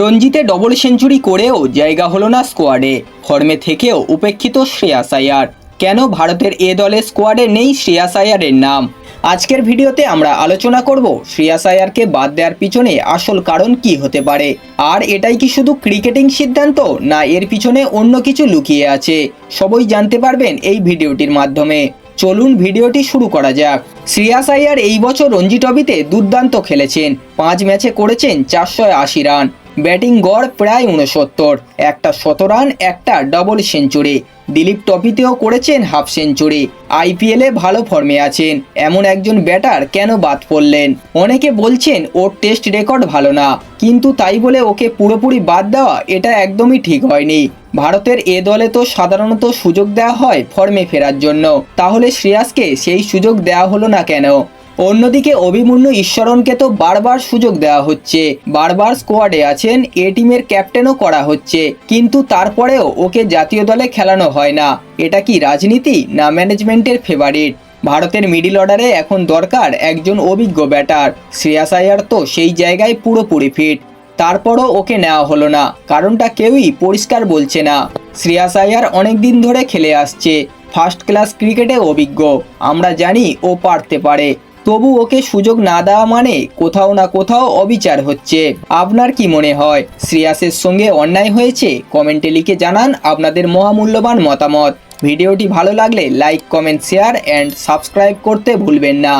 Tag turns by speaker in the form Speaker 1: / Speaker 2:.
Speaker 1: রঞ্জিতে double century করেও জায়গা হলো না স্কোয়াডে ফর্মে থেকেও উপেক্ষিত শ্রেয়াস আয়ার কেন ভারতের এ দলের স্কোয়াডে নেই শ্রেয়াস আয়ারের নাম? আজকের ভিডিওতে আমরা আলোচনা করব শ্রেয়াস আয়ারকে বাদ দেওয়ার পিছনে আসল কারণ কি হতে পারে। আর এটাই কি শুধু ক্রিকেটিং সিদ্ধান্ত, না এর পিছনে অন্য কিছু লুকিয়ে আছে? সবই জানতে পারবেন এই ভিডিওটির মাধ্যমে। চলুন ভিডিওটি শুরু করা যাক। শ্রেয়াস আয়ার এই বছর রঞ্জি ট্রফিতে দুর্দান্ত খেলেছেন। পাঁচ ম্যাচে করেছেন চারশো আশি রান। ব্যাটিং গড় প্রায় উনসত্তর একটা শতরান একটা ডবল সেঞ্চুরি দিলীপ ট্রফিতেও করেছেন হাফ সেঞ্চুরি আইপিএলে ভালো ফর্মে আছেন। এমন একজন ব্যাটার কেন বাদ পড়লেন? অনেকে বলছেন, ওর টেস্ট রেকর্ড ভালো না। কিন্তু তাই বলে ওকে পুরোপুরি বাদ দেওয়া এটা একদমই ঠিক হয়নি। ভারতের এ দলে তো সাধারণত সুযোগ দেওয়া হয় ফর্মে ফেরার জন্য। তাহলে শ্রেয়াসকে সেই সুযোগ দেওয়া হলো না কেন? অন্যদিকে অভিমন্যু ঈশ্বরনকে তো বারবার সুযোগ দেওয়া হচ্ছে। বারবার স্কোয়াডে আছেন, এ টিমের ক্যাপ্টেনও করা হচ্ছে। কিন্তু তারপরেও ওকে জাতীয় দলে খেলানো হয় না। এটা কি রাজনীতি না ম্যানেজমেন্টের ফেভারিট ভারতের মিডিল অর্ডারে এখন দরকার একজন অভিজ্ঞ ব্যাটার শ্রেয়াস আয়ার তো সেই জায়গায় পুরোপুরি ফিট তারপরও ওকে নেওয়া হলো না। কারণটা কেউই পরিষ্কার বলছে না। শ্রেয়াস আয়ার অনেক দিন ধরে খেলে আসছে। ফার্স্ট ক্লাস ক্রিকেটে অভিজ্ঞ। আমরা জানি ও পারতে পারে। তবু ওকে সুযোগ না দেওয়া মানে কোথাও না কোথাও অবিচার হচ্ছে। আপনার কি মনে হয়? শ্রেয়াসের সঙ্গে অন্যায় হয়েছে? কমেন্টে লিখে জানান আপনাদের মহামূল্যবান মতামত। ভিডিওটি ভালো লাগলে like, comment, share and subscribe করতে ভুলবেন না।